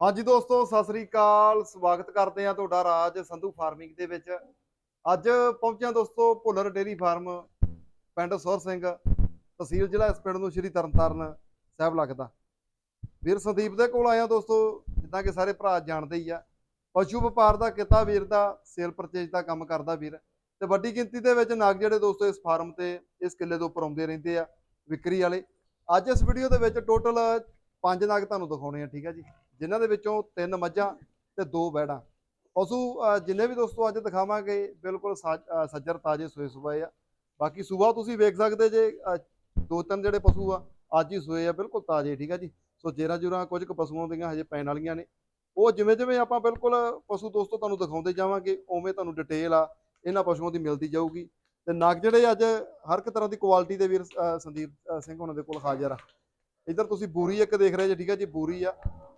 ਹਾਂਜੀ ਦੋਸਤੋ, ਸਤਿ ਸ੍ਰੀ ਅਕਾਲ। ਸਵਾਗਤ ਕਰਦੇ ਆ ਤੁਹਾਡਾ ਰਾਜ ਸੰਧੂ ਫਾਰਮਿੰਗ ਦੇ ਵਿੱਚ। ਅੱਜ ਪਹੁੰਚਿਆ ਦੋਸਤੋ ਭੁੱਲਰ ਡੇਰੀ ਫਾਰਮ, ਪਿੰਡ ਸੁਰ ਸਿੰਘ, ਤਹਿਸੀਲ ਜ਼ਿਲ੍ਹਾ ਇਸ ਪਿੰਡ ਨੂੰ ਸ਼੍ਰੀ ਤਰਨਤਾਰਨ ਸਾਹਿਬ ਲੱਗਦਾ। ਵੀਰ ਸੰਦੀਪ ਦੇ ਕੋਲ ਆਇਆ ਦੋਸਤੋ, ਜਿੱਦਾਂ ਕਿ ਸਾਰੇ ਭਰਾ ਜਾਣਦੇ ਹੀ ਆ। ਪਸ਼ੂ ਵਪਾਰ ਦਾ ਕਿੱਤਾ ਵੀਰ ਦਾ, ਸੇਲ ਪਰਚੇਜ ਦਾ ਕੰਮ ਕਰਦਾ ਵੀਰ। ਤੇ ਵੱਡੀ ਗਿਣਤੀ ਦੇ ਵਿੱਚ ਨਾਗ ਜਿਹੜੇ ਦੋਸਤੋ ਇਸ ਫਾਰਮ ਤੇ, ਇਸ ਕਿੱਲੇ ਦੇ ਉੱਪਰ ਆਉਂਦੇ ਰਹਿੰਦੇ ਆ ਵਿਕਰੀ ਵਾਲੇ। ਅੱਜ ਇਸ ਵੀਡੀਓ ਦੇ ਵਿੱਚ ਟੋਟਲ ਪੰਜ ਨਾਗ ਤੁਹਾਨੂੰ ਦਿਖਾਉਣੇ ਆ, ਠੀਕ ਆ ਜੀ। ਜਿਨ੍ਹਾਂ ਦੇ ਵਿੱਚੋਂ ਤਿੰਨ ਮੱਝਾਂ ਤੇ ਦੋ ਵੈੜਾਂ ਪਸ਼ੂ ਜਿੰਨੇ ਵੀ ਦੋਸਤੋ ਅੱਜ ਦਿਖਾਵਾਂਗੇ, ਬਿਲਕੁਲ ਸਾਜ- ਸੱਜਰ ਤਾਜੇ ਸੋਏ ਸੁਬਾਏ ਆ। ਬਾਕੀ ਸੂਬਾ ਤੁਸੀਂ ਵੇਖ ਸਕਦੇ ਜੇ ਦੋ ਤਿੰਨ ਜਿਹੜੇ ਪਸ਼ੂ ਆ, ਅੱਜ ਹੀ ਸੋਏ ਆ, ਬਿਲਕੁਲ ਤਾਜੇ, ਠੀਕ ਆ ਜੀ? ਸੋ ਜੇਰਾ ਜੁਰਾ ਕੁਝ ਕੁ ਪਸ਼ੂਆਂ ਦੀਆਂ ਹਜੇ ਪੈਣ ਵਾਲੀਆਂ ਨੇ। ਉਹ ਜਿਵੇਂ ਜਿਵੇਂ ਆਪਾਂ ਬਿਲਕੁਲ ਪਸ਼ੂ ਦੋਸਤੋ ਤੁਹਾਨੂੰ ਦਿਖਾਉਂਦੇ ਜਾਵਾਂਗੇ, ਉਵੇਂ ਤੁਹਾਨੂੰ ਡਿਟੇਲ ਆ, ਇਹਨਾਂ ਪਸ਼ੂਆਂ ਦੀ ਮਿਲਦੀ ਜਾਊਗੀ। ਤੇ ਨਗ ਜਿਹੜੇ ਅੱਜ ਹਰ ਇੱਕ ਤਰ੍ਹਾਂ ਦੀ ਕੁਆਲਿਟੀ ਦੇ ਵੀਰ ਸੰਦੀਪ ਸਿੰਘ ਉਹਨਾਂ ਦੇ ਕੋਲ ਹਾਜ਼ਰ ਆ। ਇੱਧਰ ਤੁਸੀਂ ਬੂਰੀ ਇੱਕ ਦੇਖ ਰਹੇ ਜੇ, ਠੀਕ ਹੈ ਜੀ, ਬੂਰੀ ਆ,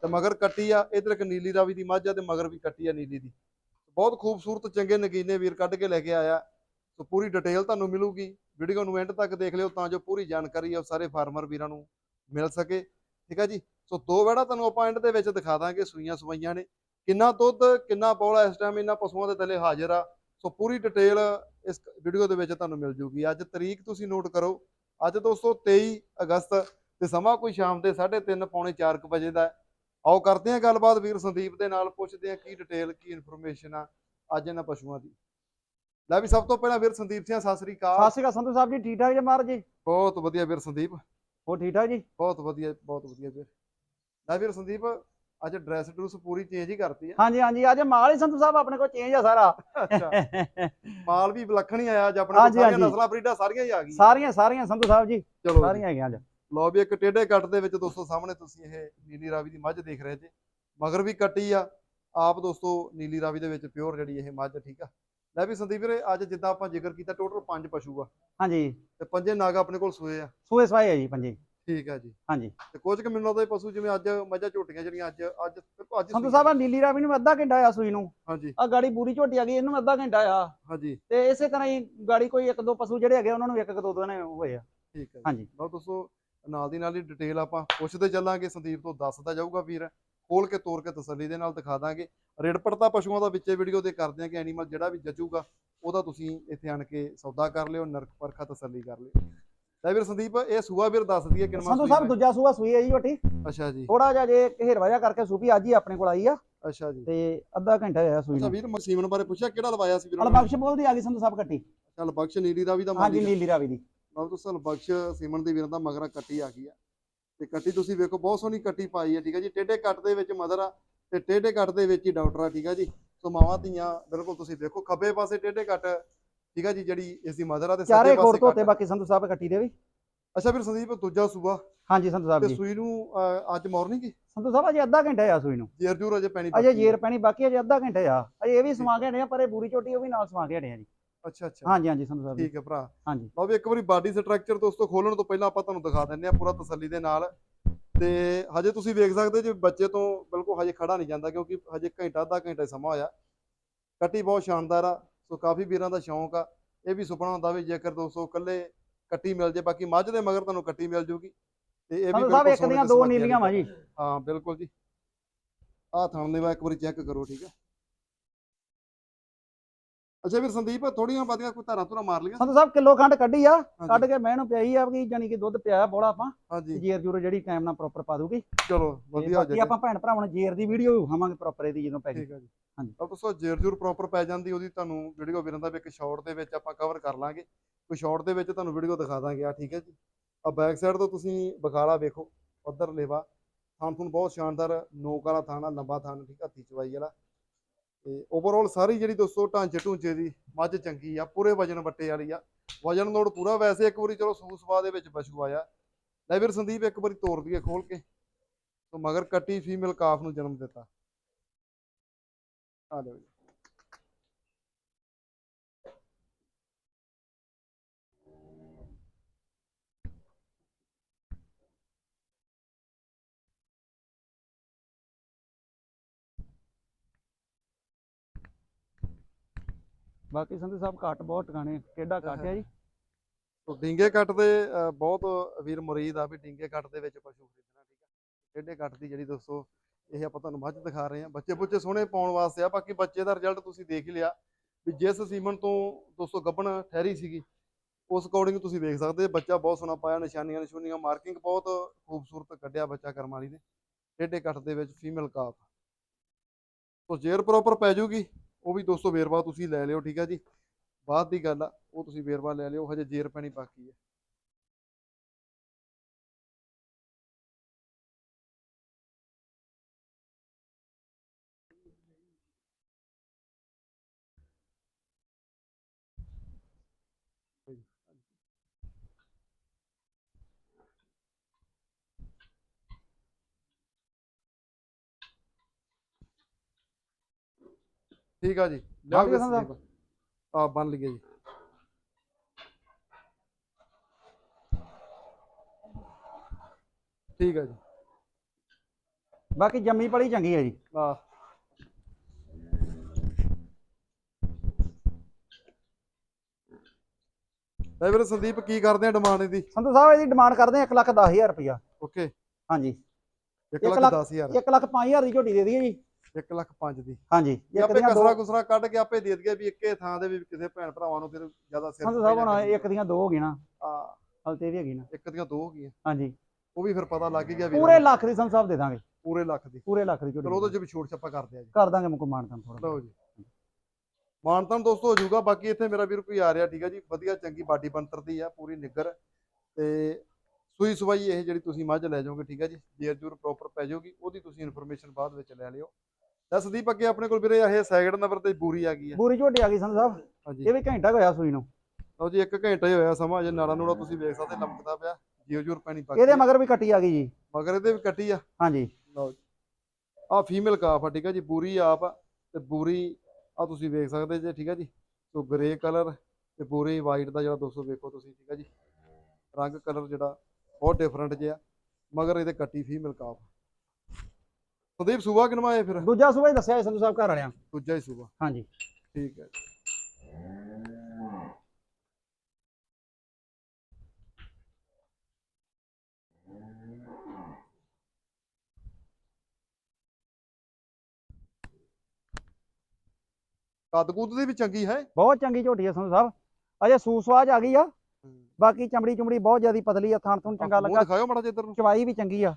ਤੇ ਮਗਰ ਕੱਟੀ ਆ, ਇਧਰ ਇੱਕ ਨੀਲੀ ਰਾਵੀ ਦੀ ਮੱਝ ਆ ਤੇ ਮਗਰ ਵੀ ਕੱਟੀ ਆ ਨੀਲੀ ਦੀ। ਬਹੁਤ ਖੂਬਸੂਰਤ ਚੰਗੇ ਨਗੀਨੇ ਵੀਰ ਕੱਢ ਕੇ ਲੈ ਕੇ ਆਇਆ। ਸੋ ਪੂਰੀ ਡਿਟੇਲ ਤੁਹਾਨੂੰ ਮਿਲੂਗੀ, ਵੀਡੀਓ ਨੂੰ ਐਂਡ ਤੱਕ ਦੇਖ ਲਿਓ ਤਾਂ ਜੋ ਪੂਰੀ ਜਾਣਕਾਰੀ ਆ ਸਾਰੇ ਫਾਰਮਰ ਵੀਰਾਂ ਨੂੰ ਮਿਲ ਸਕੇ, ਠੀਕ ਹੈ ਜੀ? ਸੋ ਦੋ ਵੜਾ ਤੁਹਾਨੂੰ ਆਪਾਂ ਐਂਡ ਦੇ ਵਿੱਚ ਦਿਖਾ ਦਾਂਗੇ, ਸੂਈਆਂ ਸਵਾਈਆਂ ਨੇ। ਕਿੰਨਾ ਦੁੱਧ, ਕਿੰਨਾ ਪੌਲਾ ਇਸ ਟਾਈਮ ਇਹਨਾਂ ਪਸ਼ੂਆਂ ਦੇ ਥੱਲੇ ਹਾਜ਼ਰ ਆ। ਸੋ ਪੂਰੀ ਡਿਟੇਲ ਇਸ ਵੀਡੀਓ ਦੇ ਵਿੱਚ ਤੁਹਾਨੂੰ ਮਿਲ ਜੂਗੀ। ਅੱਜ ਤਰੀਕ ਤੁਸੀਂ ਨੋਟ ਕਰੋ, ਅੱਜ ਦੋਸਤੋ 23 ਅਗਸਤ ਤੇ ਸਮਾਂ ਕੋਈ ਸ਼ਾਮ ਦੇ 3:30 ਪੌਣੇ 4 ਕੁ ਵਜੇ ਦਾ ਹੈ। ਆਓ ਕਰਦੇ ਹਾਂ ਗੱਲਬਾਤ ਵੀਰ ਸੰਦੀਪ ਦੇ ਨਾਲ ਪੁੱਛਦੇ ਹਾਂ ਕੀ ਡਿਟੇਲ ਕੀ ਇਨਫੋਰਮੇਸ਼ਨ ਆ ਅੱਜ ਇਹਨਾਂ ਪਸ਼ੂਆਂ ਦੀ। ਲੈ ਵੀ ਸਭ ਤੋਂ ਪਹਿਲਾਂ ਵੀਰ ਸੰਦੀਪ ਸਿੰਘ ਸਤਿ ਸ੍ਰੀ ਅਕਾਲ। ਸਤਿ ਸ਼੍ਰੀ ਅਕਾਲ ਸੰਧੂ ਸਾਹਿਬ ਜੀ ਠੀਕ ਠਾਕ ਜੀ ਮਹਾਰਾਜ ਜੀ? ਬਹੁਤ ਵਧੀਆ ਵੀਰ ਸੰਦੀਪ। ਹੋਰ ਠੀਕ ਠਾਕ ਜੀ? ਬਹੁਤ ਵਧੀਆ ਬਹੁਤ ਵਧੀਆ ਵੀਰ। ਲੈ ਵੀਰ ਸੰਦੀਪ ਅੱਜ ਡਰੈਸ ਡਰੂਸ ਪੂਰੀ ਚੇਂਜ ਹੀ ਕਰਤੀ ਆ। ਹਾਂਜੀ ਹਾਂਜੀ ਅੱਜ ਮਾਲ ਹੀ ਸੰਧੂ ਸਾਹਿਬ ਆਪਣੇ ਕੋਲ ਚੇਂਜ ਆ ਸਾਰਾ। ਅੱਛਾ। ਮਾਲ ਵੀ ਵਿਲੱਖਣ ਹੀ ਆਇਆ ਅੱਜ ਆਪਣੇ ਕੋਲ ਸਾਰੀਆਂ। ਨਸਲਾਂ ਬਰੀਡਾਂ ਸਾਰੀਆਂ ਹੀ ਆ ਗਈਆਂ। ਸਾਰੀਆਂ ਸਾਰੀਆਂ ਸੰਧੂ ਸਾਹਿਬ ਜੀ। ਸਾਰੀਆਂ ਹੈਗੀਆਂ ਅੱਜ। ਲਓ ਵੀ ਇੱਕ ਟੇਢੇ ਕੱਟ ਦੇ ਵਿੱਚ ਦੋਸਤੋ ਸਾਹਮਣੇ ਤੁਸੀਂ ਇਹ ਨੀਲੀ ਰਾਵੀ ਦੀ ਮੱਝ ਦੇਖ ਰਹੇ ਜੇ। ਮਗਰ ਵੀ ਕੱਟੀ ਆ। ਆਪ ਦੋਸਤੋ ਨੀਲੀ ਰਾਵੀ ਦੇ ਵਿੱਚ ਪਿਓਰ ਜਿਹੜੀ ਇਹ ਮੱਝ ਠੀਕ ਆ? ਲੈ ਵੀ ਸੰਦੀਪ ਵੀਰੇ ਅੱਜ ਜਿੱਦਾਂ ਆਪਾਂ ਜ਼ਿਕਰ ਕੀਤਾ ਟੋਟਲ ਪੰਜ ਪਸ਼ੂ ਆ। ਹਾਂਜੀ। ਤੇ ਪੰਜੇ ਨਾਗ ਆਪਣੇ ਕੋਲ ਸੋਏ ਆ। ਸੂਏ ਸਵਾਏ ਆ ਜੀ ਪੰਜੇ। ਠੀਕ ਆ ਜੀ। ਹਾਂਜੀ। ਤੇ ਕੁਝ ਕੁ ਮੈਨੂੰ ਲੱਗਦਾ ਇਹ ਪਸ਼ੂ ਜਿਵੇਂ ਅੱਜ ਮੱਝਾਂ ਝੋਟੀਆਂ ਜਿਹੜੀਆਂ ਅੱਜ ਅੱਜ ਅੱਜ ਸੂਈਆਂ। ਸਾਹਿਬ ਆਹ ਨੀਲੀ ਰਾਵੀ ਨੂੰ ਅੱਧਾ ਘੰਟਾ ਆ ਸੂਈ ਨੂੰ। ਹਾਂਜੀ। ਆ ਗਾੜੀ ਪੂਰੀ ਝੋਟੀ ਆ ਗਈ ਇਹਨੂੰ ਅੱਧਾ ਘੰਟਾ ਆ ਹਾਂਜੀ। ਤੇ ਇਸੇ ਤਰ੍ਹਾਂ ਹੀ ਗਾੜੀ ਕੋਈ ਇੱਕ ਦੋ ਪਸ਼ੂ ਜਿਹੜੇ ਹੈਗੇ ਉਹਨਾਂ ਨੂੰ ਇੱਕ ਇੱਕ ਦੋ ਦੋ ਨੇ ਹੋਏ ਆ। ਠੀਕ ਹੈ ਹਾਂਜੀ। ਲਓ ਦੋਸਤੋ ਨਾਲ ਦੀ ਨਾਲ ਹੀ ਡਿਟੇਲ ਆਪਾਂ ਪੁੱਛਦੇ ਚੱਲਾਂਗੇ ਸੰਦੀਪ ਤੋਂ ਦੱਸਦਾ ਜਾਊਗਾ ਵੀਰ। ਖੋਲ ਕੇ ਤੋੜ ਕੇ ਤਸੱਲੀ ਦੇ ਨਾਲ ਦਿਖਾ ਦਾਂਗੇ। ਰੇਡ ਪੜਤਾ ਪਸ਼ੂਆਂ ਦਾ ਵਿੱਚੇ ਵੀਡੀਓ ਤੇ ਕਰਦੇ ਆ ਕਿ ਐਨੀਮਲ ਜਿਹੜਾ ਵੀ ਜਚੂਗਾ ਉਹਦਾ ਤੁਸੀਂ ਇੱਥੇ ਆਣ ਕੇ ਸੌਦਾ ਕਰ ਲਿਓ ਨਰਕ ਪਰਖਾ ਤਸੱਲੀ ਕਰ ਲਿਓ। ਲੈ ਵੀਰ ਸੰਦੀਪ ਇਹ ਸੂਆ ਵੀਰ ਦੱਸ ਦਈਏ ਕਿੰਨਾ ਸੰਧੂ ਸਾਹਿਬ ਦੂਜਾ ਸੂਆ ਸੂਈ ਆ ਜੀ ਝੋਟੀ ਅੱਛਾ ਜੀ। ਥੋੜਾ ਜਿਹਾ ਜੇ ਘੇਰਵਾ ਜਿਹਾ ਕਰਕੇ ਸੂਪੀ ਅੱਜ ਹੀ ਆਪਣੇ ਕੋਲ ਆਈ ਆ। ਅੱਛਾ ਜੀ। ਤੇ ਅੱਧਾ ਘੰਟਾ ਹੋਇਆ ਸੂਈ ਅੱਛਾ ਵੀਰ ਮਸੀਮਨ ਬਾਰੇ ਪੁੱਛਿਆ ਕਿਹੜਾ ਲਵਾਇਆ ਸੀ ਵੀਰ ਹਲ ਬਖਸ਼ ਬੋਲਦੀ ਆ ਗਈ ਸੰਧੂ ਸਾਹਿਬ ਕੱਟੀ। ਚੱਲ ਬਖਸ਼ ਨੀਲੀ ਦਾ ਵੀ ਤਾਂ ਹਾਂਜੀ ਨੀਲੀ ਰਾਵੀ ਦੀ। ਦੋਸਤੋ ਬਖਸ਼ ਸੀਮਨ ਦੀ ਵੀਰ ਦਾ ਮਗਰਾ ਕੱਟੀ ਆ ਗਈ ਆ। ਤੇ ਕੱਟੀ ਤੁਸੀਂ ਵੇਖੋ ਬਹੁਤ ਸੋਹਣੀ ਕੱਟੀ ਪਾਈ ਆ ਠੀਕ ਆ ਜੀ। ਟੇਢੇ ਕੱਟ ਦੇ ਵਿੱਚ ਮਦਰ ਆ ਤੇ ਟੇਢੇ ਕੱਟ ਦੇ ਵਿੱਚ ਹੀ ਡਾਕਟਰ ਆ ਠੀਕ ਆ ਜੀ। ਸੋ ਮਾਵਾਂ ਧੀਆਂ ਬਿਲਕੁਲ ਤੁਸੀਂ ਵੇਖੋ ਖੱਬੇ ਪਾਸੇ ਟੇਢੇ ਕੱਟ ਠੀਕ ਆ ਜੀ ਜਿਹੜੀ ਇਸ ਦੀ ਮਦਰ ਆ ਤੇ ਸੱਜੇ ਪਾਸੇ ਕੱਟ। ਬਾਕੀ ਸੰਧੂ ਸਾਹਿਬ ਕੱਟੀ ਦੇ ਵੀ। ਅੱਛਾ ਵੀਰ ਸੰਦੀਪ ਦੂਜਾ ਸੂਆ। ਹਾਂਜੀ ਸੰਧੂ ਸਾਹਿਬ ਤੇ ਜੀ। ਸੂਈ ਨੂੰ ਅੱਜ ਮਾਰਨਿੰਗ ਹੀ ਸੰਧੂ ਸਾਹਿਬ ਅਜੇ ਅੱਧਾ ਘੰਟਾ ਆ ਸੂਈ ਨੂੰ। ਜੇਰ ਜੂਰ ਅਜੇ ਪੈਣੀ ਅਜੇ। ਜੇਰ ਪੈਣੀ ਬਾਕੀ ਅਜੇ ਅੱਧਾ ਘੰਟਾ ਆ। ਅਜੇ ਇਹ ਵੀ ਸਮਾ ਕੇ ਹਟੇ ਆ ਪਰ ਇਹ ਬੂਰੀ ਝੋਟੀ ਉਹ ਵੀ ਨਾਲ ਸਮਾ ਕੇ ਹਟੇ ਆ ਜੀ। ਅੱਛਾ ਅੱਛਾ। ਹਾਂਜੀ ਹਾਂਜੀ ਸੰਧੂ ਸਾਹਿਬ ਜੀ। ਠੀਕ ਹੈ ਭਰਾ। ਹਾਂਜੀ। ਲਓ ਵੀ ਇੱਕ ਵਾਰੀ ਬਾਡੀ ਸਟਰਕਚਰ ਦੋਸਤੋ ਖੋਲਣ ਤੋਂ ਪਹਿਲਾਂ ਆਪਾਂ ਤੁਹਾਨੂੰ ਦਿਖਾ ਦਿੰਦੇ ਆ ਪੂਰਾ ਤਸੱਲੀ ਦੇ ਨਾਲ। ਤੇ ਹਜੇ ਤੁਸੀਂ ਵੇਖ ਸਕਦੇ ਜੇ ਬੱਚੇ ਤੋਂ ਬਿਲਕੁਲ ਹਜੇ ਖੜਾ ਨਹੀਂ ਜਾਂਦਾ ਕਿਉਂਕਿ ਹਜੇ ਘੰਟਾ ਅੱਧਾ ਘੰਟਾ ਹੀ ਸਮਾਂ ਹੋਇਆ। ਕੱਟੀ ਬਹੁਤ ਸ਼ਾਨਦਾਰ ਆ ਸੋ ਕਾਫੀ ਵੀਰਾਂ ਦਾ ਸ਼ੌਂਕ ਆ। ਇਹ ਵੀ ਸੁਪਨਾ ਹੁੰਦਾ ਵੀ ਜੇਕਰ ਦੋਸਤੋ ਇਕੱਲੇ ਕੱਟੀ ਮਿਲ ਜੇ ਬਾਕੀ ਮੱਝ ਦੇ ਮਗਰ ਤੁਹਾਨੂੰ ਕੱਟੀ ਮਿਲ ਜੂਗੀ। ਤੇ ਇਹ ਵੀ ਬਿਲਕੁਲ ਇੱਕ ਦੀਆਂ ਤੇ ਦੋ ਸੁਹਾਗੀ ਨੀਲੀਆਂ ਵਾ ਵਾਲੀ। ਜੀ। ਹਾਂ ਬਿਲਕੁਲ ਜੀ। ਆਹ ਥਣ ਦੇ ਵਾ ਇੱਕ ਵਾਰੀ ਚੈੱਕ ਕਰੋ ਠੀਕ ਹੈ। ਅੱਛਾ ਵੀਰ ਸੰਦੀਪ ਥੋੜੀਆਂ ਬਾਦੀਆਂ ਕੋਈ ਧਾਰਾਂ ਧੁਰਾ ਮਾਰ ਲੀਆਂ ਸੰਧੂ ਸਾਹਿਬ ਕਿਲੋ ਖੰਡ ਕੱਢੀ ਆ ਕੱਢ ਕੇ ਮੈਂ ਇਹਨੂੰ ਪਿਆਈ ਆ ਕਿ ਜਾਨੀ ਕਿ ਦੁੱਧ ਪਿਆਇਆ ਬੋਲਾ ਆਪਾਂ ਹਾਂਜੀ। ਜੇਰ ਜੂਰ ਜਿਹੜੀ ਟਾਈਮ ਨਾਲ ਪ੍ਰੋਪਰ ਪਾ ਦੂਗੀ ਚਲੋ ਵਧੀਆ ਹੋ ਬਾਕੀ ਜਾਏ ਆਪਾਂ ਭੈਣ ਭਰਾਵਾਂ ਨੂੰ ਜੇਰ ਦੀ ਵੀਡੀਓ ਵਿਖਾਵਾਂਗੇ ਪ੍ਰੋਪਰ ਇਹਦੀ ਜਦੋਂ ਪੈ ਗਈ। ਠੀਕ ਹੈ ਜੀ। ਹਾਂਜੀ। ਤਾਂ ਦੋਸਤੋ ਜੇਰ ਜੂਰ ਪ੍ਰੋਪਰ ਪੈ ਜਾਂਦੀ ਉਹਦੀ ਤੁਹਾਨੂੰ ਵੀਡੀਓ ਵੀਰਾਂ ਦਾ ਇੱਕ ਸ਼ਾਰਟ ਦੇ ਵਿੱਚ ਆਪਾਂ ਕਵਰ ਕਰ ਲਾਂਗੇ। ਕੋਈ ਸ਼ਾਰਟ ਦੇ ਵਿੱਚ ਤੁਹਾਨੂੰ ਵੀਡੀਓ ਦਿਖਾ ਦਾਂਗੇ ਆ ਠੀਕ ਹੈ ਜੀ। ਆ ਬੈਕ ਸਾਈਡ ਤੋਂ ਤੁਸੀਂ ਬਖਾਲਾ ਵੇਖੋ ਉਧਰ ਲੇਵਾ। ਥਾਂ ਤੁਹਾਨੂੰ ਬਹੁਤ ਸ਼ਾਨਦਾਰ ਨੋਕ ਵਾਲਾ ਥਾਣਾ ਲੰਬਾ ਥਾਂ ਠੀਕ ਹੱਥੀ ਚਵਾਈ ਵਾਲਾ। ਤੇ ਓਵਰਆਲ ਸਾਰੀ ਜਿਹੜੀ ਦੋਸਤੋ ਢਾਂਚੇ ਢੂੰਚੇ ਦੀ ਮੱਝ ਚੰਗੀ ਆ, ਪੂਰੇ ਵਜਨ ਵੱਟੇ ਵਾਲੀ ਆ। ਵਜਨ ਲੋਡ ਪੂਰਾ ਵੈਸੇ ਇੱਕ ਵਾਰੀ ਚਲੋ ਸੂ ਸਵਾ ਦੇ ਵਿੱਚ ਪਸ਼ੂ ਆਇਆ। ਲੈ ਵੀਰ ਸੰਦੀਪ ਇੱਕ ਵਾਰੀ ਤੋੜ ਦਈਏ ਖੋਲ ਕੇ। ਤੋਂ ਮਗਰ ਕੱਟੀ ਫੀਮੇਲ ਕਾਫ ਨੂੰ ਜਨਮ ਦਿੱਤਾ। ਆ ਲਓ ਬਾਕੀ ਸੰਧੂ ਸਾਹਿਬ ਘੱਟ ਬਹੁਤ ਟਿਕਾਣੇ ਕਿਹੜਾ ਘੱਟ ਆ ਜੀ? ਤੋ ਡਿੰਗੇ ਕੱਟ ਦੇ ਬਹੁਤ ਵੀਰ ਮੁਰੀਦ ਆ ਵੀ ਡਿੰਗੇ ਕੱਟ ਦੇ ਵਿੱਚ ਪਸ਼ੂ ਖਰੀਦਣਾ, ਠੀਕ ਆ? ਟੇਢੇ ਕੱਟ ਦੀ ਜਿਹੜੀ ਦੋਸਤੋ, ਇਹ ਆਪਾਂ ਤੁਹਾਨੂੰ ਮੱਝ ਦਿਖਾ ਰਹੇ ਹਾਂ। ਬੱਚੇ ਬੁੱਚੇ ਸੋਹਣੇ ਪਾਉਣ ਵਾਸਤੇ ਆ, ਬਾਕੀ ਬੱਚੇ ਦਾ ਰਿਜ਼ਲਟ ਤੁਸੀਂ ਦੇਖ ਲਿਆ ਵੀ ਜਿਸ ਸੀਮਨ ਤੋਂ ਦੋਸਤੋ ਗੱਭਣ ਠਹਿਰੀ ਸੀਗੀ, ਉਸ ਅਕੋਰਡਿੰਗ ਤੁਸੀਂ ਵੇਖ ਸਕਦੇ ਬੱਚਾ ਬਹੁਤ ਸੋਹਣਾ ਪਾਇਆ, ਨਿਸ਼ਾਨੀਆਂ ਨਿਸ਼ਾਨੀਆਂ ਮਾਰਕਿੰਗ ਬਹੁਤ ਖੂਬਸੂਰਤ ਕੱਢਿਆ ਬੱਚਾ ਕਰਮਾਲੀ ਨੇ। ਟੇਢੇ ਕੱਟ ਦੇ ਵਿੱਚ ਫੀਮੇਲ ਕਾਫ। ਤੋ ਜੇਰ ਪ੍ਰੋਪਰ ਪੈ ਜਾਊਗੀ ਉਹ ਵੀ ਦੋਸਤੋ ਵੇਰਵਾ ਤੁਸੀਂ ਲੈ ਲਿਓ, ਠੀਕ ਆ ਜੀ? ਬਾਅਦ ਦੀ ਗੱਲ ਆ, ਉਹ ਤੁਸੀਂ ਵੇਰਵਾ ਲੈ ਲਿਓ, ਹਜੇ ਜੇਰ ਪੈਣੀ ਬਾਕੀ ਹੈ ਠੀਕ ਆ ਜੀ। ਲਿਆਓ ਬੰਨ। ਆ ਬਣ ਲਈਏ ਜੀ। ਠੀਕ ਆ ਜੀ। ਬਾਕੀ ਜੰਮੀ ਪਲੀ ਚੰਗੀ ਹੈ ਜੀ। ਆ ਲੈ ਵੀਰੇ ਸੰਦੀਪ ਕੀ ਕਰਦੇ ਆ ਡਿਮਾਂਡ ਇਹਦੀ? ਸੰਧੂ ਸਾਹਿਬ ਇਹਦੀ ਡਿਮਾਂਡ ਕਰਦੇ ਆ 1 ਲੱਖ 10000 ਰੁਪਇਆ ਓਕੇ। ਹਾਂਜੀ। 1 ਇੱਕ ਲੱਖ ਲੱਖ- 10000 1 ਲੱਖ 5000 ਦੀ ਝੋਟੀ ਦੇ ਦਈਏ ਜੀ। 1 ਲੱਖ 5 ਦੀ। ਹਾਂਜੀ ਇਹ ਇੱਕ ਆਪੇ ਕਸਰਾ ਕੁਸਰਾ ਕੱਢ ਕੇ ਆਪੇ ਦੇ ਦਈਏ ਵੀ ਇੱਕੇ ਥਾਂ ਦੇ ਵੀ ਕਿਸੇ ਭੈਣ ਭਰਾਵਾਂ ਨੂੰ ਫਿਰ ਜ਼ਿਆਦਾ ਸਿਰ ਸੰਧੂ ਸਾਹਿਬ ਹੁਣ ਇੱਕ ਦੀਆਂ ਦੋ ਹੋ ਗਈਆਂ ਨਾ। ਆ ਹਲਤੇ ਵੀ ਹੈਗੀ ਨਾ। ਇੱਕ ਦੀਆਂ ਦੋ ਹੋ ਗਈਆਂ। ਹਾਂਜੀ। ਉਹ ਵੀ ਫਿਰ ਪਤਾ ਲੱਗ ਹੀ ਗਿਆ ਵੀਰਾਂ ਪੂਰੇ। ਲੱਖ ਦੀ ਸਾਹਿਬ ਦੇ ਦਾਂਗੇ। ਪੂਰੇ ਲੱਖ ਦੀ। ਪੂਰੇ ਲੱਖ ਦੀ ਚਲੋ ਉਹਦੇ ਚ ਵੀ ਛੋਟ ਛੱਪਾ ਕਰਦੇ ਆ ਜੀ। ਕਰ ਦਾਂਗੇ ਮੁਕੋ ਮਾਨਤਾਂ ਥੋੜਾ ਲਓ ਜੀ। ਮਾਨਤਨ ਦੋਸਤੋ ਹੋ ਜਾਊਗਾ। ਬਾਕੀ ਇੱਥੇ ਮੇਰਾ ਵੀਰ ਕੋਈ ਆ ਰਿਹਾ ਠੀਕ ਹੈ ਜੀ। ਵਧੀਆ ਚੰਗੀ ਬਾਡੀ ਬੰਤਰ ਦੀ ਆ ਪੂਰੀ ਨਿੱਗਰ। ਤੇ ਸੂਈ ਸਵਾਈ ਇਹ ਜਿਹੜੀ ਤੁਸੀਂ ਮੱਝ ਲੈ ਜਾਓਗੇ ਠੀਕ ਹੈ ਜੀ। ਜੇਰ ਜੂਰ ਪ੍ਰੋਪਰ ਪੈ ਜਾਊਗੀ। ਉਹਦੀ ਤੁਸੀਂ ਇਨਫੋਰਮੇਸ਼ਨ ਬਾਅਦ ਵਿੱਚ ਲੈ ਲਿਓ। ਤਾਂ ਸੰਦੀਪ ਅੱਗੇ ਆਪਣੇ ਕੋਲ ਵੀਰੇ ਇਹ ਸੈਕਿੰਡ ਨੰਬਰ ਤੇ ਬੂਰੀ ਆ ਗਈ ਹੈ ਪੂਰੀ ਝੋਟੀ ਆ ਗਈ ਸੰਧੂ ਸਾਹਿਬ ਹਾਂਜੀ। ਇਹ ਵੀ ਘੰਟਾ ਹੋਇਆ ਸੂਈ ਨੂੰ। ਲਓ ਜੀ 1 ਘੰਟਾ ਹੀ ਹੋਇਆ ਸਮਾਂ ਅਜੇ ਨਾੜਾ ਨੂੜਾ ਤੁਸੀਂ ਵੇਖ ਸਕਦੇ ਲੰਮਕਦਾ ਪਿਆ ਜੀਓ ਜੂਰ ਪੈਣੀ ਬਾਕੀ ਇਹਦੇ ਆ। ਮਗਰ ਵੀ ਕੱਟੀ ਆ ਗਈ ਜੀ। ਮਗਰ ਇਹਦੇ ਵੀ ਕੱਟੀ ਆ। ਹਾਂਜੀ। ਲਓ ਜੀ। ਆ ਫੀਮੇਲ ਕਾਫ ਆ ਠੀਕ ਹੈ ਜੀ ਬੂਰੀ ਆਪ ਆ ਤੇ ਬੂਰੀ ਆ ਤੁਸੀਂ ਵੇਖ ਸਕਦੇ ਜੇ ਠੀਕ ਹੈ ਜੀ। ਸੋ ਗ੍ਰੇ ਕਲਰ ਤੇ ਬੂਰੀ ਵਾਈਟ ਦਾ ਜਿਹੜਾ ਦੋਸਤੋ ਵੇਖੋ ਤੁਸੀਂ ਠੀਕ ਹੈ ਜੀ। ਰੰਗ ਕਲਰ ਜਿਹੜਾ ਬਹੁਤ ਡਿਫਰੈਂਟ ਜਿਹਾ ਮਗਰ ਇਹਦੇ ਕੱਟੀ ਫੀਮੇਲ ਕਾਫ ਸੰਦੀਪ ਸੂਬਾ ਕਿਨਵਾ ਹੈ ਫਿਰ? ਦੂਜਾ ਸੂਬਾ ਹੀ ਦੱਸਿਆ ਸੀ ਸੰਧੂ ਸਾਹਿਬ ਘਰ ਵਾਲਿਆਂ ਦੂਜਾ ਹੀ ਸੂਬਾ। ਹਾਂਜੀ। ਠੀਕ ਹੈ। ਕੱਦ ਕੁੱਦ ਦੀ ਵੀ ਚੰਗੀ ਹੈ। ਬਹੁਤ ਚੰਗੀ ਝੋਟੀ ਹੈ ਸੰਧੂ ਸਾਹਿਬ। ਅਜੇ ਸੂਸਵਾਜ ਆ ਗਈ ਆ। ਬਾਕੀ ਚਮੜੀ ਚਮੜੀ ਬਹੁਤ ਜ਼ਿਆਦੀ ਪਤਲੀ ਆ ਥਣ ਥੁਣ ਚੰਗਾ ਲੱਗਾ। ਦਿਖਾਓ ਮਾੜਾ ਜਿਹਾ ਇੱਧਰ ਨੂੰ। ਚਵਾਈ ਵੀ ਚੰਗੀ ਆ।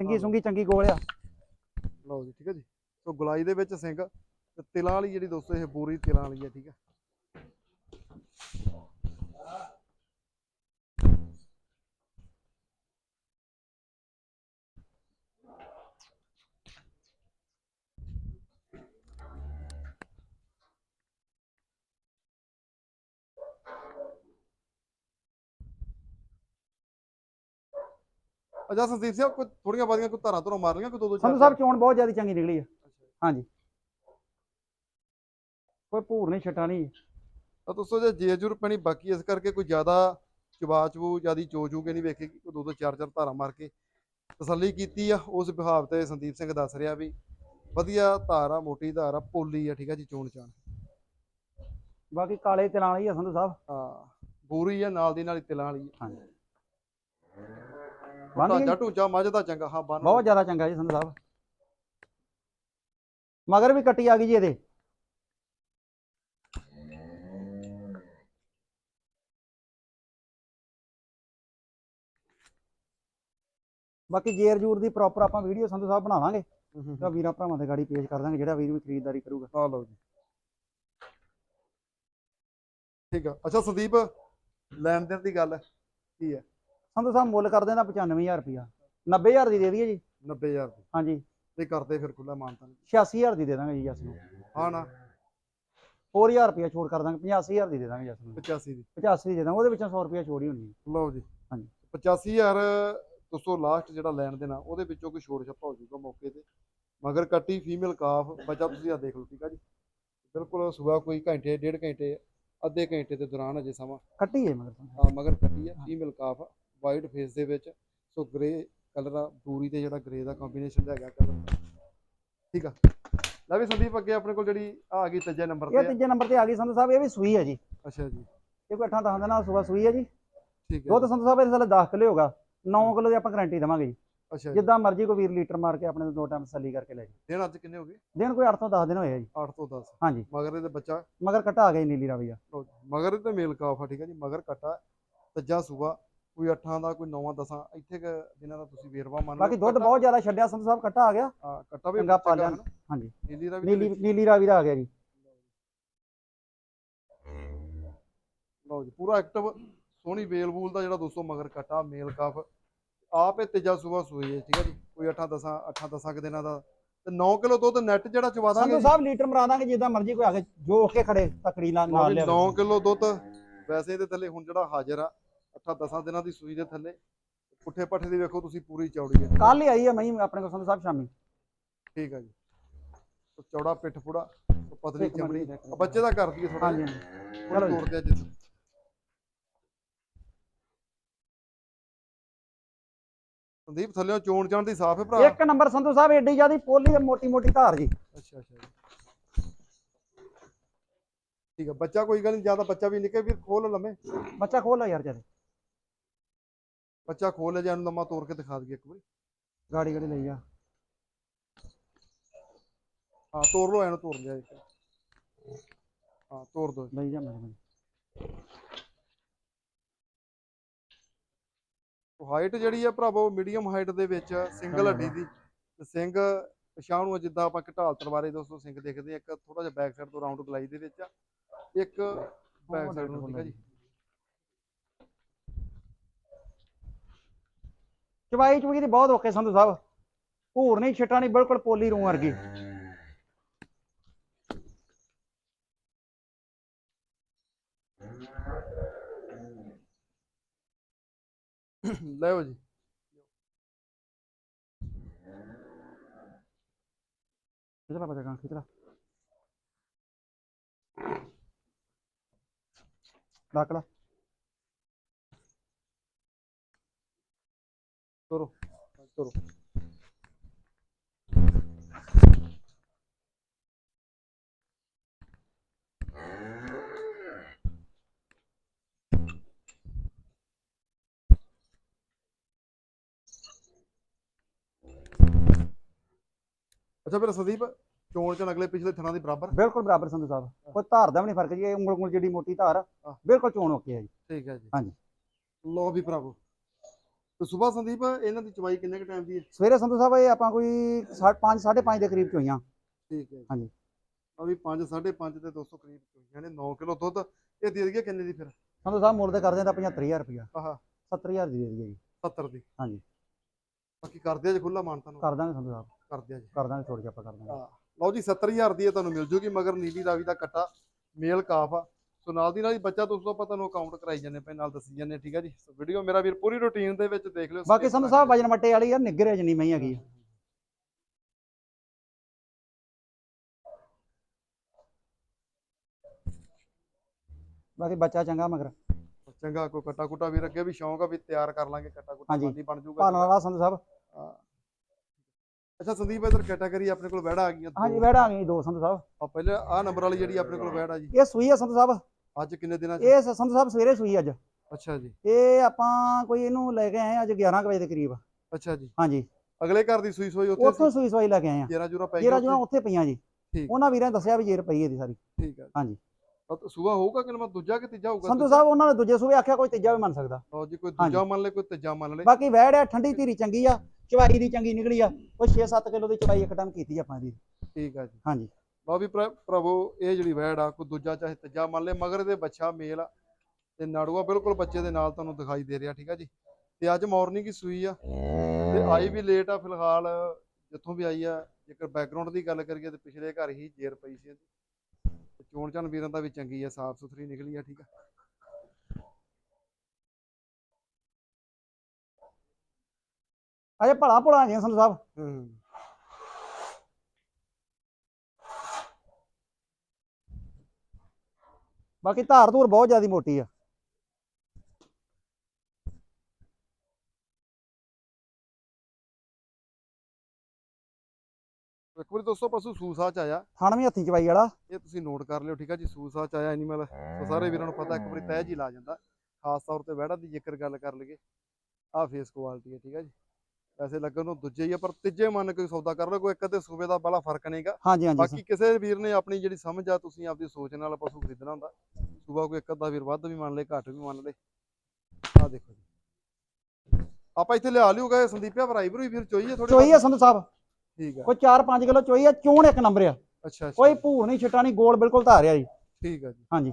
ਸਿੰਗੀ। ਸੁੰਗੀ ਚੰਗੀ ਗੋਲ ਆ। ਲਓ ਜੀ, ਠੀਕ ਹੈ ਜੀ। ਸੋ ਗੁਲਾਈ ਦੇ ਵਿੱਚ ਸਿੰਘ ਤੇ ਤਿਲਾਂ ਵਾਲੀ ਜਿਹੜੀ ਦੋਸਤੋ, ਇਹ ਪੂਰੀ ਤਿਲਾਂ ਵਾਲੀ ਹੈ, ਠੀਕ ਹੈ। ਅਜਾ ਸੰਦੀਪ ਸਿੰਘ ਕੋਈ ਥੋੜੀਆਂ ਬਾਦੀਆਂ ਕੋਈ ਧਾਰਾਂ ਧੁਰਾਂ ਮਾਰ ਲੀਆਂ ਕੋਈ ਦੋ ਦੋ ਸੰਧੂ ਸਾਹਿਬ ਚੋਣ ਬਹੁਤ ਜ਼ਿਆਦੀ ਚੰਗੀ ਨਿਕਲੀ ਆ। ਹਾਂਜੀ। ਕੋਈ ਭੂਰ ਨਹੀਂ ਛਟਾ ਨਹੀਂ। ਤਾਂ ਦੋਸਤੋ ਜੇ ਜੇਜੂਰ ਪੈਣੀ ਬਾਕੀ ਇਸ ਕਰਕੇ ਕੋਈ ਜ਼ਿਆਦਾ ਚਬਾ ਚਬੂ ਜਿਆਦੀ ਚੋ ਚੂ ਕੇ ਨਹੀਂ ਵੇਖੇਗੀ ਕੋਈ ਦੋ ਦੋ ਚਾਰ ਚਾਰ ਧਾਰਾਂ ਮਾਰ ਕੇ ਤਸੱਲੀ ਕੀਤੀ ਆ। ਉਸ ਵਿਭਾਵ ਤੇ ਸੰਦੀਪ ਸਿੰਘ ਦੱਸ ਰਿਹਾ ਵੀ ਵਧੀਆ ਧਾਰ ਮੋਟੀ ਧਾਰ ਪੋਲੀ ਆ ਠੀਕ ਆ ਜੀ ਚੋਣ ਚਾਣ। ਬਾਕੀ ਕਾਲੇ ਤਿਲਾਂ ਵਾਲੀ ਆ ਸੰਧੂ ਸਾਹਿਬ। ਹਾਂ ਬੂਰੀ ਆ ਨਾਲ ਦੀ ਨਾਲ ਹੀ ਤਿਲਾਂ ਵਾਲੀ ਆ। ਹਾਂਜੀ। ਬੰਨ ਢਾਂਚਾ ਗਈ? ਢੂੰਚਾ ਮੱਝ ਦਾ ਚੰਗਾ ਹਾਂ ਬੰਨ ਬਹੁਤ ਜ਼ਿਆਦਾ ਚੰਗਾ ਜੀ ਸੰਧੂ ਸਾਹਿਬ। ਮਗਰ ਵੀ ਕੱਟੀ ਆ ਗਈ ਜੀ ਇਹਦੇ। ਬਾਕੀ ਜੇਰ ਜੂਰ ਦੀ ਪ੍ਰੋਪਰ ਆਪਾਂ ਵੀਡੀਓ ਸੰਧੂ ਸਾਹਿਬ ਬਣਾਵਾਂਗੇ ਤਾਂ ਵੀਰਾਂ ਭਰਾਵਾਂ ਦੇ ਗਾੜੀ ਪੇਸ਼ ਕਰ ਦਾਂਗੇ ਜਿਹੜਾ ਵੀਰ ਵੀ ਖਰੀਦਦਾਰੀ ਕਰੂਗਾ। ਆ ਲਓ ਜੀ। ਠੀਕ ਆ। ਅੱਛਾ ਸੰਦੀਪ ਲੈਣ ਦੇਣ ਦੀ ਗੱਲ ਕੀ ਹੈ? ਸੰਧੂ ਸਾਹਿਬ ਮੁੱਲ ਕਰਦੇ ਦਾ 95000 ਰੁਪਿਆ 90000 ਦੀ ਦੇ ਦਈਏ ਜੀ। 90000 ਦੀ। ਹਾਂਜੀ। ਇਹ ਕਰਦੇ ਫਿਰ ਖੁੱਲਾ ਮਾਨਤਾ 86000 ਦੀ ਦੇ ਦਾਂਗੇ ਜੀ ਨੂੰ। ਹਾਂ ਨਾ। 4000 ਰੁਪਿਆ ਛੋੜ ਕਰ ਦਾਂਗੇ 85000 ਦੀ ਦੇ ਦਾਂਗੇ ਜਸ ਨੂੰ। 85 ਦੀ। 85 ਦੀ ਦੇ ਦਾਂਗੇ ਉਹਦੇ ਵਿੱਚੋਂ 100 ਰੁਪਿਆ ਛੋੜ ਹੀ ਹੋਣੀ ਹੈ। ਲਓ ਜੀ। ਹਾਂਜੀ। 85000 ਦੋਸਤੋ ਲਾਸਟ ਜਿਹੜਾ ਲੈਣ ਦੇਣਾ ਉਹਦੇ ਵਿੱਚੋਂ ਕੋਈ ਛੋੜ ਛੱਪਾ ਹੋ ਜਾਊਗਾ ਮੌਕੇ ਤੇ। ਮਗਰ ਕੱਟੀ ਫੀਮੇਲ ਕਾਫ ਬੱਚਾ ਤੁਸੀਂ ਆ ਦੇਖ ਲਓ ਠੀਕ ਆ ਜੀ। ਬਿਲਕੁਲ ਸੁਬਾ ਕੋਈ ਘੰਟੇ ਡੇਢ ਘੰਟੇ ਅੱਧੇ ਘੰਟੇ ਦੇ ਦੌਰਾਨ ਅਜੇ ਸਮਾਂ। ਕੱਟੀ ਹੈ ਮਗਰ ਤੋਂ। ਆ ਮਗਰ ਕੱਟੀ ਆ ਫੀਮੇਲ ਕਾਫ। ਵਾਈਟ ਫੇਸ ਦੇ ਵਿੱਚ ਸੋ ਗ੍ਰੇ ਕਲਰ ਆ ਪੂਰੀ ਤੇ ਜਿਹੜਾ ਗ੍ਰੇ ਦਾ ਕੰਬੀਨੇਸ਼ਨ ਹੈਗਾ ਕਲਰ ਠੀਕ ਆ। ਲੈ ਵੀ ਸੰਦੀਪ ਅੱਗੇ ਆਪਣੇ ਕੋਲ ਜਿਹੜੀ ਆ ਆ ਗਈ ਤੀਜੇ ਨੰਬਰ ਇਹ ਤੇ ਆ। ਤੀਜੇ ਨੰਬਰ ਤੇ ਆ ਗਈ ਸੰਧੂ ਸਾਹਿਬ ਇਹ ਵੀ ਸੂਈ ਹੈ ਜੀ। ਅੱਛਾ ਜੀ। ਇਹ ਕੋਈ 8 10 ਦਿਨਾਂ ਸੂਆ ਸੂਈ ਹੈ ਜੀ। ਠੀਕ ਹੈ ਦੁੱਧ ਸੰਧੂ ਸਾਹਿਬ ਇਹਦੇ ਸਾਲੇ 10 ਕਿਲੋ ਹੋਗਾ 9 ਕਿਲੋ ਦੀ ਆਪਾਂ ਗਾਰੰਟੀ ਦੇਵਾਂਗੇ ਜੀ। ਅੱਛਾ ਜਿੱਦਾਂ ਮਰਜ਼ੀ ਕੋਈ ਵੀਰ ਲੀਟਰ ਮਾਰ ਕੇ ਆਪਣੇ ਤੋਂ ਦੋ ਟਾਈਮ ਤਸੱਲੀ ਕਰਕੇ ਲੈ ਜੀ ਦਿਨ ਅੱਜ ਕਿੰਨੇ ਹੋ ਗਏ? ਦਿਨ ਕੋਈ 8 ਤੋਂ 10 ਦਿਨ ਹੋਏ ਆ ਜੀ। 8 ਤੋਂ 10 ਹਾਂਜੀ। ਮਗਰ ਇਹਦੇ ਬੱਚਾ? ਮਗਰ ਕਟਾ ਗਈ ਨੀਲੀ ਰਾਵੀ ਆ ਮਗਰ ਤੇ ਮੇਲ ਕਾਫ ਆ ਠੀਕ ਹੈ ਜੀ। ਮਗਰ ਕੱਟਾ ਤੱਜਾ ਸੂਆ। ਕੋਈ 8 ਦਾ ਕੋਈ 9 10 ਇੱਥੇ ਕੁ ਦਿਨਾਂ ਦਾ ਤੁਸੀਂ ਵੇਰਵਾ ਮੰਨ ਬਾਕੀ ਦੁੱਧ ਬਹੁਤ ਜ਼ਿਆਦਾ ਛੱਡਿਆ ਸੰਧੂ ਸਾਹਿਬ ਕੱਟਾ ਆ ਗਿਆ। ਹਾਂ, ਕੱਟਾ ਵੀ ਚੰਗਾ ਪਾਲਿਆ। ਹਾਂਜੀ। ਨੀਲੀ ਰਾਵੀ ਦਾ ਆ ਗਿਆ ਜੀ। ਲਓ ਜੀ ਪੂਰਾ ਐਕਟਿਵ ਸੋਹਣੀ ਵੇਲ ਵੂਲ ਦਾ ਜਿਹੜਾ ਦੋਸਤੋ ਮਗਰ ਕੱਟਾ ਮੇਲ ਕਾਫ। ਆਪ ਇਹ ਤੇਜਾ ਸੂਆ ਸੂਈ ਹੈ ਠੀਕ ਹੈ ਜੀ? ਕੋਈ 8 10 8 10 ਦਿਨਾਂ ਦਾ। ਤੇ 9 ਕਿਲੋ ਦੁੱਧ ਨੈਟ ਜਿਹੜਾ ਚਵਾ ਦਾਂਗੇ ਸਾਹਿਬ ਲੀਟਰ ਮਰਾ ਦਾਂਗੇ ਜਿੱਦਾਂ ਮਰਜ਼ੀ ਕੋਈ ਆ ਕੇ ਜੋ ਕੇ ਖੜੇ ਤਕੜੀ ਨਾਲ ਨਾਲ ਲਿਆ 9 ਕਿਲੋ ਦੁੱਧ ਵੈਸੇ ਇਹਦੇ ਥੱਲੇ ਹੁਣ ਜਿਹੜਾ ਹਾਜ਼ਰ ਆ 8 10 ਦਿਨਾਂ ਦੀ ਸੂਈ ਦੇ ਥੱਲੇ। ਪੁੱਠੇ ਪੱਠੇ ਦੀ ਵੇਖੋ ਤੁਸੀਂ ਪੂਰੀ ਚੌੜੀ ਹੈ। ਕੱਲ ਹੀ ਆਈ ਹੈ ਮੈਂ ਆਪਣੇ ਕੋਲ ਸਾਹਿਬ ਸ਼ਾਮੀ। ਠੀਕ ਹੈ ਜੀ। ਤੇ ਚੌੜਾ ਪਿੱਠ ਤੇ ਪਤਲੀ ਚਮੜੀ। ਬੱਚੇ ਦਾ ਕਰ ਦਈਏ ਥੋੜਾ ਹਾਂਜੀ ਚਲੋ। ਤੋੜਦੇ ਅੱਜ ਸੰਦੀਪ ਥੱਲੇੋਂ ਚੋਣ ਜਾਣ ਦੀ ਸਾਫ਼ ਹੈ ਭਰਾ? ਇੱਕ ਨੰਬਰ ਸੰਧੂ ਸਾਹਿਬ ਏਡੀ ਜਿਆਦੀ ਪੋਲੀ ਤੇ ਮੋਟੀ ਮੋਟੀ ਧਾਰ ਜੀ। ਅੱਛਾ ਅੱਛਾ ਜੀ। ਠੀਕ ਹੈ ਬੱਚਾ ਕੋਈ ਗੱਲ ਨਹੀਂ ਜ਼ਿਆਦਾ ਬੱਚਾ ਵੀ ਨਿੱਕੇ ਵੀਰ ਖੋਲ ਲੰਮੇ ਬੱਚਾ ਖੋਲ ਯਾਰ ਜਦੇ ਬੱਚਾ ਖੋਲ ਲੈ ਜਾਂ ਲੰਮਾ ਤੋੜ ਕੇ ਦਿਖਾ ਦਈਏ ਇੱਕ ਵਾਰੀ। ਗਾੜੀ ਗਾੜੀ ਲਈ ਆ ਹਾਂ ਤੋੜ ਲੋ ਐਨੂੰ ਤੋੜ ਲਿਆ ਇੱਕ ਹਾਂ ਤੋੜ ਦੋ। ਲਈ ਜਾ ਮੇਰੇ ਕੋਲ। ਹਾਈਟ ਜਿਹੜੀ ਆ ਭਰਾਵੋ ਮੀਡੀਅਮ ਹਾਈਟ ਦੇ ਵਿੱਚ ਸਿੰਗਲ ਹੱਡੀ ਦੀ। ਤੇ ਸਿੰਘ ਪਛਾਣ ਨੂੰ ਜਿੱਦਾਂ ਆਪਾਂ ਘਟਾਲ ਤਲਵਾਰੇ ਦੋਸਤੋ ਸਿੰਘ ਦੇਖਦੇ ਆ ਇੱਕ ਥੋੜਾ ਜਿਹਾ ਬੈਕ ਸਾਈਡ ਤੋਂ ਰਾਉਂਡ ਗਲਾਈ ਦੇ ਵਿੱਚ ਆ। ਇੱਕ ਬੈਕ ਸਾਈਡ ਨੂੰ ਠੀਕ ਆ ਜੀ? ਚਵਾਈ ਚੁਗੀ ਦੀ ਬਹੁਤ ਓਕੇ ਸੰਧੂ ਸਾਹਿਬ। ਭੂਰ ਨਹੀਂ ਛਿੱਟਾ ਨਹੀਂ ਬਿਲਕੁਲ ਪੋਲੀ ਰੂ ਵਰਗੀ। ਲੈਓ ਜੀ। ਖਿਚਲਾ ਬੱਚਾ ਕਾਂ ਖਿਚਲਾ ਡੱਕ ਤੁਰੋ ਤੁਰੋ ਅੱਛਾ ਫਿਰ ਸੰਦੀਪ ਚੋਣ ਚ ਅਗਲੇ ਪਿਛਲੇ ਥਣਾ ਦੀ ਬਰਾਬਰ ਬਿਲਕੁਲ ਬਰਾਬਰ ਸੰਧੂ ਸਾਹਿਬ ਕੋਈ ਧਾਰ ਦਾ ਵੀ ਨਹੀਂ ਫ਼ਰਕ ਜੀ ਇਹ ਉਂਗਲ ਉਂਗਲ ਜਿਹੜੀ ਮੋਟੀ ਧਾਰ ਆ, ਹਾਂ। ਬਿਲਕੁਲ ਚੋਣ ਓਕੇ ਆ ਜੀ ਠੀਕ ਹੈ ਜੀ ਹਾਂਜੀ। ਲੋ ਵੀ ਭਰਾਵੋ ਤੇ ਸਵੇਰ ਸੰਦੀਪ ਇਹਨਾਂ ਦੀ ਚਵਾਈ ਕਿੰਨੇ ਕ ਟਾਈਮ ਦੀ ਹੈ? ਸਵੇਰੇ ਸੰਧੂ ਸਾਹਿਬ ਇਹ ਆਪਾਂ ਕੋਈ 5 5.5 ਦੇ ਕਰੀਬ ਚੋਈਆਂ। ਠੀਕ ਹੈ। ਹਾਂਜੀ। ਆ ਵੀ 5 5.5 ਤੇ 200 ਕਰੀਬ ਚੋਈਆਂ ਨੇ 9 ਕਿਲੋ ਦੁੱਧ। ਇਹ ਦੇ ਦਈਏ ਕਿੰਨੇ ਦੀ ਫਿਰ? ਸੰਧੂ ਸਾਹਿਬ ਮੁੱਲ ਤੇ ਕਰਦੇ ਤਾਂ 75000 ਰੁਪਇਆ। ਆਹਾ। 70000 ਦੀ ਦੇ ਦਈਏ ਜੀ। 70 ਦੀ। ਹਾਂਜੀ। ਬਾਕੀ ਕਰਦੇ ਆ ਜੀ ਖੁੱਲਾ ਮਾਨਤਾ ਨੂੰ ਕਰ ਦਾਂਗੇ ਸੰਧੂ ਸਾਹਿਬ। ਕਰਦੇ ਆ ਜੀ। ਕਰ ਦਾਂਗੇ ਛੋੜ ਕੇ ਆਪਾਂ ਕਰ ਦਾਂਗੇ। ਹਾਂ। ਲਓ ਜੀ 70000 ਦੀ ਇਹ ਤੁਹਾਨੂੰ ਮਿਲ ਜੂਗੀ ਮਗਰ ਨੀਲੀ ਰਾਵੀ ਦਾ ਕੱਟਾ ਮੇਲ ਕਾਫ ਆ। ਸੋ ਨਾਲ ਦੀ ਨਾਲ ਹੀ ਬੱਚਾ ਦੋਸਤੋ ਆਪਾਂ ਤੁਹਾਨੂੰ ਅਕਾਊਂਟ ਕਰਾਈ ਜਾਂਦੇ ਪਏ ਨਾਲ ਦੱਸੀ ਜਾਂਦੇ ਠੀਕ ਆ ਜੀ ਸੋ ਵੀਡੀਓ ਮੇਰਾ ਵੀਰ ਪੂਰੀ ਰੁਟੀਨ ਦੇ ਵਿੱਚ ਦੇਖ ਲਿਓ ਬਾਕੀ ਸੰਧੂ ਸਾਹਿਬ ਵਜਨ ਮੱਟੇ ਵਾਲੀ ਯਾਰ ਨਿੱਗਰੇ ਜਿੰਨੀ ਮਹੀਂ ਹੈਗੀ। ਬਾਕੀ ਬੱਚਾ ਚੰਗਾ ਮਗਰ ਚੰਗਾ ਕੋਈ ਕੱਟਾ ਕੁੱਟਾ ਵੀਰ ਅੱਗੇ ਵੀ ਸ਼ੌਂਕ ਆ ਵੀ ਤਿਆਰ ਕਰ ਲਾਂਗੇ ਕੱਟਾ ਕੁੱਟਾ ਹਾਂਜੀ। ਬਣ ਜੂਗਾ ਭਾਲਣ ਵਾਲਾ ਸੰਧੂ ਸਾਹਿਬ ਹਾਂ। ਅੱਛਾ ਸੰਦੀਪ ਇਧਰ ਕੈਟਾਗਰੀ ਆਪਣੇ ਕੋਲ ਵੈੜਾ ਆ ਗਈਆਂ। ਹਾਂਜੀ ਵੈੜਾ ਆ ਗਈ ਦੋ ਸੰਧੂ ਸਾਹਿਬ ਆ ਪਹਿਲੇ ਆ ਨੰਬਰ ਵਾਲੀ ਜਿਹੜੀ ਆਪਣੇ ਕੋਲ ਵੈੜ ਜੀ ਇਹ ਸੂਈ ਆ ਸੰਧੂ ਸਾਹਿਬ ਅੱਜ ਕਿੰਨੇ ਦਿਨਾਂ ਚ? ਇਹ ਸ- ਸੰਧੂ ਸਾਹਿਬ ਸਵੇਰੇ ਸੂਈ ਅੱਜ। ਅੱਛਾ ਜੀ। ਇਹ ਆਪਾਂ ਕੋਈ ਇਹਨੂੰ ਲੈ ਕੇ ਆਏ ਆ ਅੱਜ 11 ਕੁ ਵਜੇ ਦੇ ਕਰੀਬ। ਅੱਛਾ ਜੀ। ਹਾਂਜੀ। ਅਗਲੇ ਘਰ ਦੀ ਸੂਈ ਸੂਈ ਉੱਥੇ ਉੱਥੋਂ ਸੂਈ ਸਵਾਈ ਲੈ ਕੇ ਆਏ ਆ। ਜੇਰਾ ਜੂਰਾ ਪੈ ਜੇਰਾ ਗਿਆ ਜੁਰਾ ਉੱਥੇ? ਪਈਆਂ ਜੀ। ਠੀਕ। ਉਹਨਾਂ ਵੀਰਾਂ ਨੇ ਦੱਸਿਆ ਵੀ ਜੇਰ ਪਈ ਇਹਦੀ ਸਾਰੀ। ਠੀਕ ਹੈ ਹਾਂਜੀ। ਸੂਆ ਹੋਊਗਾ ਕਿ ਨਾ ਦੂਜਾ ਕਿ ਤੀਜਾ ਹੋਊਗਾ? ਸੰਧੂ ਸਾਹਿਬ ਉਹਨਾਂ ਨੇ ਦੂਜੇ ਸੂਏ ਆਖਿਆ ਕੋਈ ਤੀਜਾ ਵੀ ਮੰਨ ਸਕਦਾ। ਲਓ ਜੀ ਕੋਈ। ਦੂਜਾ ਮੰਨ ਲੈ ਕੋਈ ਤੀਜਾ ਮੰਨ ਲੈ। ਬਾਕੀ ਵੈੜ ਆ ਠੰਡੀ ਧੀਰੀ ਚੰਗੀ ਆ ਚਵਾਈ ਦੀ ਚੰਗੀ ਨਿਕਲੀ ਆ। ਉਹ 6-7 ਕਿਲੋ ਦੀ ਚਵਾਈ ਇੱਕ ਟਾਈਮ ਕੀਤੀ ਆਪਾਂ ਦੀ ਠੀਕ ਹੈ ਜੀ। ਹਾਂਜੀ। ਲਓ ਵੀ ਭਰਾਵੋ ਇਹ ਜਿਹੜੀ ਵੈੜ ਆ ਕੋਈ ਦੂਜਾ ਚਾਹੇ ਤੀਜਾ ਮੰਨ ਲੈ ਮਗਰ ਇਹਦੇ ਬੱਚਾ ਮੇਲ ਆ ਤੇ ਨਾੜੂਆ ਬਿਲਕੁਲ ਬੱਚੇ ਦੇ ਨਾਲ ਤੁਹਾਨੂੰ ਦਿਖਾਈ ਦੇ ਰਿਹਾ ਠੀਕ ਆ ਜੀ? ਤੇ ਅੱਜ ਮਾਰਨਿੰਗ ਹੀ ਸੂਈ ਆ ਤੇ ਆਈ ਵੀ ਲੇਟ ਆ ਫਿਲਹਾਲ ਜਿੱਥੋਂ ਵੀ ਆਈ ਆ ਜੇਕਰ ਬੈਕਗ੍ਰਾਉਂਡ ਦੀ ਗੱਲ ਕਰੀਏ ਤੇ ਪਿਛਲੇ ਘਰ ਹੀ ਜੇਰ ਪਈ ਸੀ ਤੇ ਚੋਣ ਚਣ ਵੀਰਾਂ ਦਾ ਵੀ ਚੰਗੀ ਆ ਸਾਫ਼ ਸੁਥਰੀ ਨਿਕਲੀ ਆ ਠੀਕ ਆ? ਅਜੇ ਭਲਾ ਭੁਲਾ ਜੀ ਸੰਧੂ ਸਾਹਿਬ। ਹੂੰ। ਬਾਕੀ ਧਾਰ ਧੂਰ ਬਹੁਤ ਜ਼ਿਆਦੀ ਮੋਟੀ ਆ। ਇੱਕ ਵਾਰੀ ਦੋਸਤੋ ਪਸ਼ੂ ਸੂਸਾ ਚ ਆਇਆ। ਥਣ ਵੀ ਹੱਥੀ ਚਵਾਈ ਵਾਲਾ। ਇਹ ਤੁਸੀਂ ਨੋਟ ਕਰ ਲਿਓ ਠੀਕ ਆ ਜੀ? ਸੂਸਾ ਚ ਆਇਆ ਐਨੀਮਲ ਸੋ ਸਾਰੇ ਵੀਰਾਂ ਨੂੰ ਪਤਾ ਇੱਕ ਵਾਰੀ ਤਹਿ ਜੀ ਲਾ ਜਾਂਦਾ। ਖਾਸ ਤੌਰ ਤੇ ਵਹਿੜਾ ਦੀ ਜੇਕਰ ਗੱਲ ਕਰ ਲਈਏ ਆਹ ਫੇਸ ਕੁਆਲਿਟੀ ਹੈ ਠੀਕ ਆ ਜੀ? ਪੈਸੇ ਲੱਗਣ ਨੂੰ ਦੂਜੇ ਹੀ ਆ ਪਰ ਤੀਜੇ ਮੰਨ ਕੇ ਸੌਦਾ ਕਰ ਲਓ ਕੋਈ ਇੱਕ ਅੱਧੇ ਸੂਬੇ ਦਾ ਬੜਾ ਫ਼ਰਕ ਨਹੀਂਗਾ ਹਾਂਜੀ ਹਾਂਜੀ ਬਾਕੀ ਕਿਸੇ ਵੀਰ ਨੇ ਆਪਣੀ ਜਿਹੜੀ ਸਮਝ ਆ ਤੁਸੀਂ ਆਪਦੀ ਸੋਚ ਨਾਲ ਪਸ਼ੂ ਖਰੀਦਣਾ ਹੁੰਦਾ। ਸੂਬਾ ਕੋਈ ਇੱਕ ਅੱਧਾ ਵੀਰ ਵੱਧ ਵੀ ਮੰਨ ਲੇ ਘੱਟ ਵੀ ਮੰਨ ਲੇ। ਆ ਦੇਖੋ ਜੀ। ਆਪਾਂ ਇੱਥੇ ਲਿਆ ਲਿਓ ਸੰਦੀਪਿਆ ਭਰਾਈ ਭਰੂਈ ਵੀਰ ਚੋਈਏ ਥੋੜੀ ਚੋਈ ਆ ਸੰਧੂ ਸਾਹਿਬ। ਠੀਕ ਆ। ਕੋਈ 4-5 ਕਿਲੋ ਚੋਈ ਆ ਚੋਣ ਇੱਕ ਨੰਬਰ ਆ। ਅੱਛਾ ਅੱਛਾ। ਕੋਈ ਭੂਰ ਨਹੀਂ ਛਿੱਟਾ ਨਹੀਂ ਗੋਲ ਬਿਲਕੁਲ ਧਾਰਿਆ ਜੀ। ਠੀਕ ਆ ਜੀ। ਹਾਂਜੀ।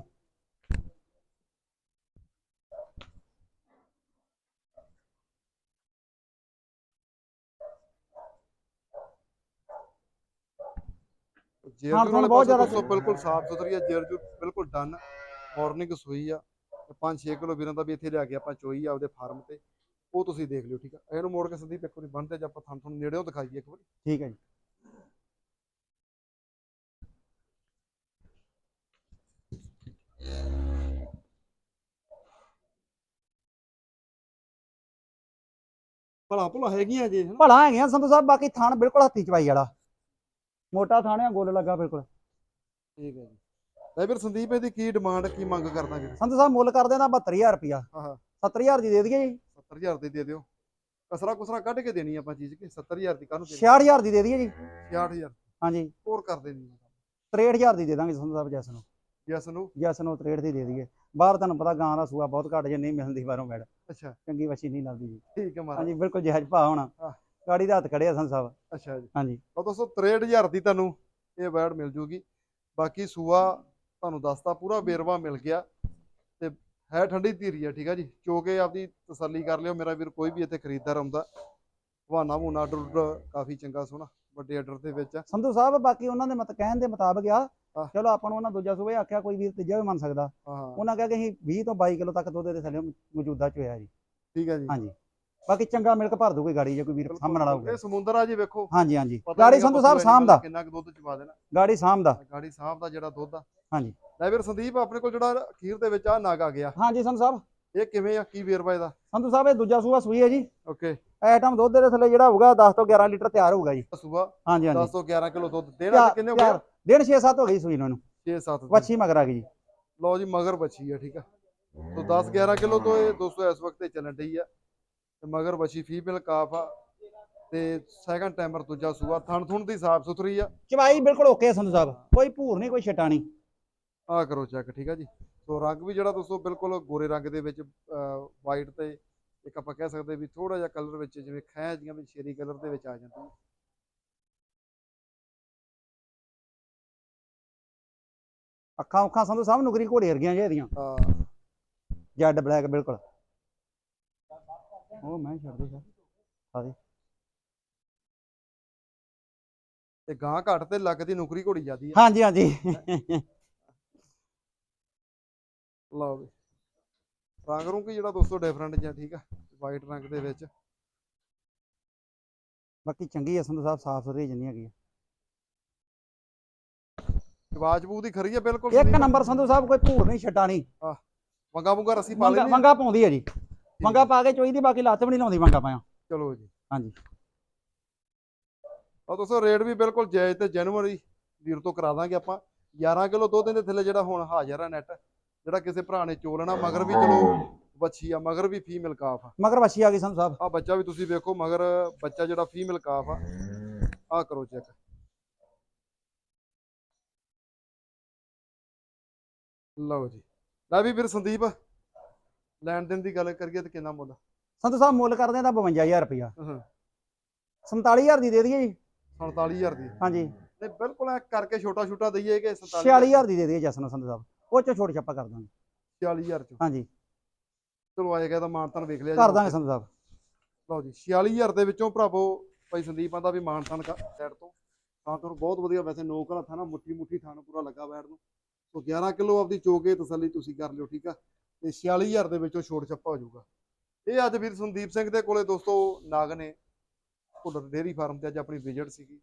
ਜੇਰ ਹਾਂ, ਦੇ ਤੁਹਾਨੂੰ ਵਾਲੇ ਬਹੁਤ ਪਾਸੇ ਜ਼ਿਆਦਾ- ਦੋਸਤੋ ਬਿਲਕੁਲ ਸਾਫ਼ ਸੁਥਰੀ ਆ ਜੇਰ ਜੂ ਬਿਲਕੁਲ ਡਨ ਮਾਰਨਿੰਗ ਸੂਈ ਆ 5-6 ਕਿਲੋ ਵੀਰਾਂ ਦਾ ਵੀ ਇੱਥੇ ਲਿਆ ਕੇ ਆਪਾਂ ਚੋਈ ਆ ਉਹਦੇ ਫਾਰਮ ਤੇ ਉਹ ਤੁਸੀਂ ਦੇਖ ਲਿਓ ਠੀਕ ਆ? ਇਹਨੂੰ ਮੋੜ ਕੇ ਸੰਦੀਪ ਇੱਕ ਵਾਰੀ ਬੰਨਦੇ ਜਾਂ ਆਪਾਂ ਤੁਹਾਨੂੰ ਤੁਹਾਨੂੰ ਨੇੜਿਓਂ ਦਿਖਾਈਏ ਇੱਕ ਵਾਰੀ। ਠੀਕ ਹੈ ਜੀ। ਭਲਾ ਭਲਾ ਹੈਗੀਆਂ ਜੇ ਹਨਾ? ਭਲਾ ਹੈਗੇ ਆ ਸੰਧੂ ਸਾਹਿਬ ਬਾਕੀ ਥਾਣ ਬਿਲਕੁਲ ਹੱਥੀ ਚਵਾਈ ਵਾਲਾ। ਮੋਟਾ ਥਾਣ ਆ ਗੋਲ ਲੱਗਾ ਬਿਲਕੁਲ ਠੀਕ ਹੈ ਜੀ। ਲੈ ਵੀਰ ਸੰਦੀਪ ਇਹਦੀ ਕੀ ਡਿਮਾਂਡ ਕੀ ਮੰਗ ਕਰਦਾ ਵੀਰ ਸੰਧੂ ਸਾਹਿਬ ਮੁੱਲ ਕਰਦੇ ਦਾ 72000 ਰੁਪਿਆ ਆਹਾ 70000 ਦੀ ਦੇ ਦਈਏ ਜੀ। 70000 ਦੀ ਦੇ ਦਿਓ। ਕਸਰਾ ਕੁਸਰਾ ਕੱਢ ਕੇ ਦੇਣੀ ਆਪਾਂ ਚੀਜ਼ ਕਿ 70000 ਦੀ ਕਾਹਨੂੰ ਦੇਣੀ? 66000 ਦੀ ਦੇ ਦਈਏ ਜੀ। 66000 ਹਾਂਜੀ। ਹੋਰ ਕਰ ਦੇਣੀ 63000 ਦੀ ਦੇ ਦਾਂਗੇ ਸੰਧੂ ਸਾਹਿਬ ਜੈਸ ਨੂੰ। ਜੈਸ ਨੂੰ? ਜੈਸ ਨੂੰ 63 ਦੀ ਦੇ ਦਈਏ। ਬਾਹਰ ਤੁਹਾਨੂੰ ਪਤਾ ਗਾਂ ਦਾ ਸੂਆ ਬਹੁਤ ਘੱਟ ਜੇ ਨਹੀਂ ਮਿਲਦੀ ਬਾਹਰੋਂ ਮੈਡ ਅੱਛਾ। ਚੰਗੀ ਵਛੀ ਨਹੀਂ ਲੱਭਦੀ ਜੀ। ਠੀਕ ਹੈ ਮਹਾਰਾਜ। ਹਾਂਜੀ ਬਿਲਕੁਲ ਜਹਾਜ਼ ਭਾ ਹੋਣਾ। ਗਾੜੀ ਦਾ ਹੱਥ ਖੜਿਆ ਸੰਧੂ ਸਾਹਿਬ। ਅੱਛਾ ਜੀ। ਹਾਂਜੀ। ਉਹ ਦੋਸਤੋ 63000 ਦੀ ਤੁਹਾਨੂੰ ਇਹ ਬੈਡ ਮਿਲ ਜੂਗੀ। ਬਾਕੀ ਸੂਆ ਤੁਹਾਨੂੰ ਦੱਸਤਾ ਪੂਰਾ ਬੇਰਵਾ ਮਿਲ ਗਿਆ। ਤੇ ਹੈ ਠੰਡੀ ਧੀਰੀ ਆ ਠੀਕ ਆ ਜੀ? ਚੋ ਕੇ ਆਪਦੀ ਤਸੱਲੀ ਕਰ ਲਿਓ। ਮੇਰਾ ਵੀਰ ਕੋਈ ਵੀ ਇੱਥੇ ਖਰੀਦਦਾਰ ਆਉਂਦਾ ਹਵਾਨਾ ਵੂਨਾ ਆਰਡਰ ਕਾਫੀ ਚੰਗਾ ਸੋਹਣਾ ਵੱਡੇ ਆਰਡਰ ਦੇ ਵਿੱਚ ਸੰਧੂ ਸਾਹਿਬ ਬਾਕੀ ਉਹਨਾਂ ਦੇ ਮਤ ਕਹਿਣ ਦੇ ਮੁਤਾਬਕ ਆ ਹਾਂ। ਚਲੋ ਆਪਾਂ ਨੂੰ ਉਹਨਾਂ ਦੂਜਾ ਸੂਬੇ ਆਖਿਆ ਕੋਈ ਵੀਰ ਤੀਜਾ ਵੀ ਮੰਨ ਸਕਦਾ। ਹਾਂ। ਉਹਨਾਂ ਕਿਹਾ ਕਿ ਅਸੀਂ 20 ਤੋਂ 22 ਕਿਲੋ ਤੱਕ ਦੁੱਧ ਦੇ ਥੱਲੇ ਮੌਜੂਦਾ ਚ ਹੋਇਆ ਜੀ। ਠੀਕ ਆ ਜੀ। ਹਾਂਜੀ। ਬਾਕੀ ਚੰਗਾ ਮਿਲਕ ਭਰ ਦੂ ਕੋਈ ਗਾੜੀ ਜੇ ਕੋਈ ਵੀਰ ਸਾਹਮਣ ਵਾਲਾ ਹੋਊਗਾ। ਇਹ ਸਮੁੰਦਰ ਆ ਜੀ ਵੇਖੋ। ਹਾਂਜੀ ਹਾਂਜੀ। ਪਤਾ ਗਾੜੀ ਸੰਧੂ ਸਾਹਿਬ ਸਾਂਭ ਦਾ ਕਿੰਨਾ ਕੁ ਦੁੱਧ ਚਵਾ ਦੇਣਾ। ਗਾੜੀ ਸਾਂਭ ਦਾ ਗਾੜੀ ਸਾਹਿਬ ਦਾ ਜਿਹੜਾ ਦੁੱਧ ਆ। ਹਾਂਜੀ। ਲੈ ਵੀਰ ਸੰਦੀਪ ਆਪਣੇ ਕੋਲ ਜਿਹੜਾ ਅਖੀਰ ਦੇ ਵਿੱਚ ਆ ਨਾਗ ਆ ਗਿਆ। ਹਾਂਜੀ ਸੰਧੂ ਸਾਹਿਬ। ਇਹ ਕਿਵੇਂ ਆ? ਕੀ ਵੇਰਵਾ ਇਹਦਾ? ਸੰਧੂ ਸਾਹਿਬ ਇਹ ਦੂਜਾ ਸੂਆ ਸੂਈ ਹੈ ਜੀ। ਓਕੇ। ਐਟਮ ਦੁੱਧ ਦੇ ਥੱਲੇ ਜਿਹੜਾ ਹੋਊਗਾ 10 ਤੋਂ 11 ਲੀਟਰ ਤਿਆਰ ਹੋਊਗਾ ਜੀ। ਸੂਆ? ਹਾਂਜੀ 10 ਹਾਂਜੀ ਤੋਂ 11 ਕਿਲੋ ਦੁੱਧ। ਦੇਣਾ ਕਿੰਨੇ ਹੋ। ਗਿਆ ਦਿਨ 6-7 ਹੋ ਗਈ ਸੂਈ ਨੂੰ ਇਹਨੂੰ। 6-7 ਵੱਛੀ ਮਗਰ ਆ ਗਈ ਜੀ। ਲਓ ਜੀ ਮਗਰ ਬੱਚੀ ਆ ਠੀਕ ਆ। ਤੋਂ 10 11 ਕਿਲੋ ਤੋਂ ਇਹ 200 ਇਸ ਵਕਤ ਤੇ ਚੱਲਣ ਡਈ ਆ। ਤੇ ਮਗਰ ਬੱਚੀ ਫੀਮੇਲ ਕਾਫ ਆ ਤੇ ਸੈਕੰਡ ਟਾਈਮਰ ਦੂਜਾ ਸੂਆ। ਥਣ ਥੁਣ ਦੀ ਸਾਫ਼ ਸੁਥਰੀ ਆ। ਚਵਾਈ ਬਿਲਕੁਲ ਓਕੇ ਸੰਧੂ ਸਾਹਿਬ। ਕੋਈ ਭੂਰ ਨਹੀਂ ਕੋਈ ਛਟਾ ਨਹੀਂ। ਆ ਕਰੋ ਚੈੱਕ ਠੀਕ ਆ ਜੀ। ਸੋ ਰੰਗ ਵੀ ਜਿਹੜਾ ਦੋਸਤੋ ਬਿਲਕੁਲ ਗੋਰੇ ਰੰਗ ਦੇ ਵਿੱਚ ਵਾਈਟ ਤੇ ਇੱਕ ਆਪਾਂ ਕਹਿ ਸਕਦੇ ਵੀ ਥੋੜਾ ਜਿਹਾ ਕਲਰ ਵਿੱਚ ਜਿਵੇਂ ਖੈਂ ਜੀਆਂ ਵੀ ਸ਼ੇਰੀ ਕਲਰ ਦੇ ਵਿੱਚ ਆ ਜਾਂਦੀਆਂ ਅੱਖਾਂ ਉੱਖਾਂ ਸੰਧੂ ਸਾਹਿਬ ਨੁਕਰੀ ਘੋੜੇ ਵਰਗੀਆਂ ਜੇ ਇਹਦੀਆਂ। ਆ ਜੈਡ ਬਲੈਕ ਬਿਲਕੁਲ। ਉਹ ਮੈਂ ਛੱਡ ਦੇ ਸਰ। ਤੇ ਗਾਂ ਘੱਟ ਤੇ ਲੱਕ ਦੀ ਨੁਕਰੀ ਘੋੜੀ ਜਾਂਦੀ ਆ। ਹਾਂਜੀ ਹਾਂਜੀ। ਲਓ ਵੀ। ਰੰਗ ਰੂੰਗ ਜਿਹੜਾ ਦੋਸਤੋ ਡਿਫਰੈਂਟ ਜਿਹਾ ਠੀਕ ਆ? ਵਾਈਟ ਰੰਗ ਦੇ ਵਿੱਚ। ਬਾਕੀ ਚੰਗੀ ਆ ਸੰਧੂ ਸਾਹਿਬ ਸਾਫ਼ ਸੁਥਰੀ ਜਿੰਨੀ ਹੈਗੀ ਆ। ਆਵਾਜ਼ ਬੂ ਦੀ ਖਰੀ ਆ ਬਿਲਕੁਲ ਇੱਕ। ਨੰਬਰ ਸੰਧੂ ਸਾਹਿਬ ਕੋਈ ਭੂਰ ਨਹੀਂ ਛਟਾ ਨਹੀਂ। ਵੰਗਾ ਵੰਗਾ ਰੱਸੀ ਪਾ ਲੈਣੀ ਮੰਗਾ ਪਾਉਂਦੀ ਹੈ ਜੀ। ਮੰਗਾ ਪਾ ਕੇ ਚੋਈ ਦੀ ਬਾਕੀ ਲੱਤ ਵੀ ਨਹੀਂ ਲਾਉਂਦੀ ਮੰਗਾ ਪਾਇਆ। ਚਲੋ ਜੀ। ਹਾਂਜੀ। ਆ ਦੋਸਤੋ ਰੇਟ ਵੀ ਬਿਲਕੁਲ ਜਾਇਜ਼ ਤੇ ਜਨਵਰੀ ਵੀਰ ਤੋਂ ਕਰਾ ਦਾਂਗੇ ਆਪਾਂ। 11 ਕਿਲੋ ਦੁੱਧ ਦੇ ਥੱਲੇ ਜਿਹੜਾ ਹੁਣ ਹਾਜ਼ਰ ਆ ਨੈਟ ਜਿਹੜਾ ਕਿਸੇ ਭਰਾ ਨੇ ਚੋਲਣਾ ਮਗਰ ਵੀ ਚਲੋ ਬੱਚੀ ਆ ਮਗਰ ਵੀ ਫੀਮੇਲ ਕਾਫ ਆ। ਮਗਰ ਵੱਛੀ ਆ ਗਈ ਸੰਧੂ ਸਾਹਿਬ ਆ ਬੱਚਾ ਵੀ ਤੁਸੀਂ ਵੇਖੋ ਮਗਰ ਬੱਚਾ ਜਿਹੜਾ ਫੀਮੇਲ ਕਾਫ ਆ। ਆ ਕਰੋ ਚੈੱਕ ਲਓ ਜੀ। ਲੈ ਵੀ ਵੀਰ ਸੰਦੀਪ ਲੈਣ ਦੇਣ ਦੀ ਗੱਲ ਕਰੀਏ ਤੇ ਕਿੰਨਾ ਮੁੱਲ ਸੰਧੂ ਸਾਹਿਬ ਮੁੱਲ ਕਰਦੇ ਆ ਤਾਂ 52000 ਰੁਪਇਆ ਹਾਂ 47000 ਦੀ ਦੇ ਦਈਏ ਜੀ। 47000 ਦੀ। ਹਾਂਜੀ। ਤੇ ਬਿਲਕੁਲ ਐ ਕਰਕੇ ਛੋਟਾ ਛੋਟਾ ਦਈਏ ਕਿ 47 46000 ਦੀ ਦੇ ਦਈਏ ਜਸਨ ਸੰਧੂ ਸਾਹਿਬ। ਉਹ ਚ ਛੋਟ ਛੱਪਾ ਕਰ ਦਾਂਗੇ। 46000 ਚ? ਹਾਂਜੀ। ਚਲੋ ਆਏਗਾ ਤਾਂ ਮਾਨਤਨ ਵੇਖ ਲਿਆ ਜੀ ਕਰ ਦਾਂਗੇ ਸੰਧੂ ਸਾਹਿਬ। ਲਓ ਜੀ 46000 ਦੇ ਵਿੱਚੋਂ ਭਰਾਵੋ ਭਾਈ ਸੰਦੀਪ ਆਂਦਾ ਵੀ ਮਾਨਤਨ ਸਾਈਡ ਤੋਂ। ਤਾਂ ਤੁਹਾਨੂੰ ਬਹੁਤ ਵਧੀਆ ਵੈਸੇ ਨੋਕ ਵਾਲਾ ਥਾਣਾ ਮੁੱਠੀ ਮੁੱਠੀ ਥਾਣਾ ਪੂਰਾ ਲੱਗਾ ਬੈਠ ਨੂੰ। ਸੋ 11 ਕਿਲੋ ਆਪਦੀ ਚੋਕੇ ਤਸੱਲੀ ਤੁਸੀਂ ਕਰ ਲਿਓ ਠੀਕ ਆ? ਤੇ 46000 ਦੇ ਵਿੱਚੋਂ ਛੋਟ ਛੱਪਾ ਹੋ ਜਾਊਗਾ। ਇਹ ਅੱਜ ਵੀਰ ਸੰਦੀਪ ਸਿੰਘ ਦੇ ਕੋਲੇ ਦੋਸਤੋ ਨਾਗ ਨੇ ਭੁੱਲਰ ਡੇਅਰੀ ਫਾਰਮ ਤੇ ਅੱਜ ਆਪਣੀ ਵਿਜ਼ਿਟ ਸੀਗੀ।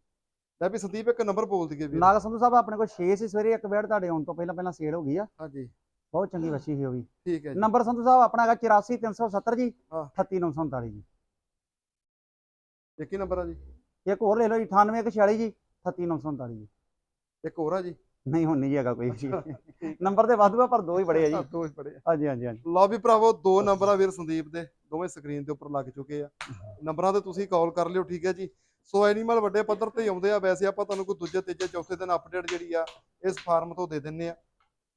ਲੈ ਵੀ ਸੰਦੀਪ ਇੱਕ ਨੰਬਰ ਬੋਲ ਦਈਏ ਵੀਰ। ਨਾਗ ਸੰਧੂ ਸਾਹਿਬ ਆਪਣੇ ਕੋਲ 6 ਸੀ ਸਵੇਰੇ ਇੱਕ ਵੇੜ ਤੁਹਾਡੇ ਆਉਣ ਤੋਂ ਪਹਿਲਾਂ ਪਹਿਲਾਂ ਸੇਲ ਹੋ ਗਈ ਆ। ਹਾਂਜੀ। ਬਹੁਤ ਚੰਗੀ ਵੱਛੀ ਸੀ ਉਹ ਵੀ। ਠੀਕ ਹੈ ਜੀ। ਨੰਬਰ ਸੰਧੂ ਸਾਹਿਬ ਆਪਣਾ ਹੈਗਾ 84370 ਜੀ ਹਾਂ। 38939 ਜੀ। ਇੱਕ ਹੀ ਨੰਬਰ ਆ ਜੀ। ਇੱਕ ਹੋਰ ਲੈ ਲਓ ਜੀ 9846 ਜੀ 38939 ਜੀ। ਇੱਕ ਹੋਰ ਆ ਜੀ। ਨਹੀਂ ਹੁਣ ਨਹੀਂ ਹੈਗਾ ਕੋਈ। ਵੀ। ਨੰਬਰ ਤੇ ਵਾਧੂ ਆ ਪਰ ਦੋ ਹੀ ਬੜੇ ਆ ਜੀ। ਦੋ ਹੀ ਬੜੇ ਆ। ਹਾਂਜੀ ਹਾਂਜੀ ਹਾਂਜੀ। ਲਓ ਵੀ ਭਰਾਵੋ ਦੋ ਨੰਬਰ ਆ ਵੀਰ ਸੰਦੀਪ ਦੇ ਦੋਵੇਂ ਸਕਰੀਨ ਦੇ ਉੱਪਰ ਲੱਗ ਚੁੱਕੇ ਆ। ਨੰਬਰਾਂ ਤੇ ਤੁਸੀਂ ਕਾਲ ਕਰ ਲਿਓ ਠੀਕ ਹੈ ਜੀ। ਸੋ ਐਨੀਮਲ ਵੱਡੇ ਪੱਧਰ ਤੇ ਆਉਂਦੇ ਆ। ਵੈਸੇ ਆਪਾਂ ਤੁਹਾਨੂੰ ਕੋਈ ਦੂਜੇ ਤੀਜੇ ਚੌਥੇ ਦਿਨ ਅਪਡੇਟ ਜਿਹੜੀ ਆ ਇਸ ਫਾਰਮ ਤੋਂ ਦੇ ਦਿੰਨੇ ਆ।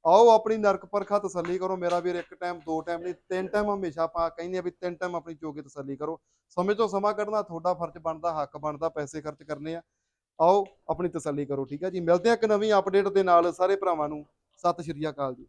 ਆਓ ਆਪਣੀ ਨਰਕ ਪਰਖਾ ਤਸੱਲੀ ਕਰੋ। ਮੇਰਾ ਵੀਰ ਇੱਕ ਟਾਈਮ ਦੋ ਟਾਈਮ ਨਹੀਂ ਤਿੰਨ ਟਾਈਮ ਹਮੇਸ਼ਾ ਆਪਾਂ ਕਹਿੰਦੇ ਆ ਵੀ ਤਿੰਨ ਟਾਈਮ ਆਪਣੀ ਚੋਕੇ ਤਸੱਲੀ ਕਰੋ। ਸਮੇਂ ਤੋਂ ਸਮਾਂ ਕੱਢਣਾ ਤੁਹਾਡਾ ਫਰਜ਼ ਬਣਦਾ ਹੱਕ ਬਣਦਾ ਪੈਸੇ ਖਰਚ ਕਰਨੇ ਆ। ਆਓ, ਆਪਣੀ ਤਸੱਲੀ ਕਰੋ, ਠੀਕ ਹੈ ਜੀ? ਮਿਲਦੇ ਆ ਇੱਕ ਨਵੀਂ ਅਪਡੇਟ ਦੇ ਨਾਲ ਸਾਰੇ ਭਰਾਵਾਂ ਨੂੰ। ਸਤਿ ਸ਼੍ਰੀ ਅਕਾਲ ਜੀ।